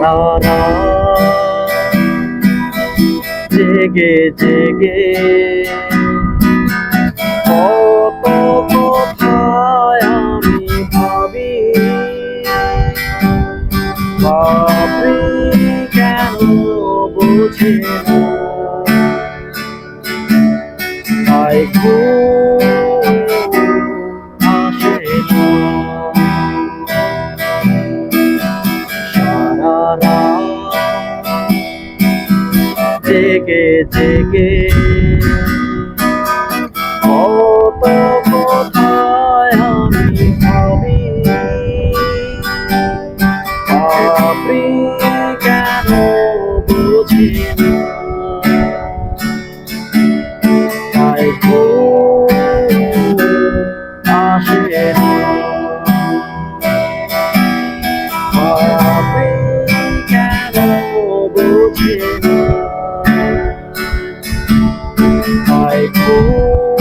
রাত জেগে জেগে। কত কথায় আমি ভাবি ভাবি কেন বুঝে তাই ঘুম জেগে জেগে। কত কথায় আমি ভাবি ভাবি কেন বুঝি বুঝি না তাই ঘুম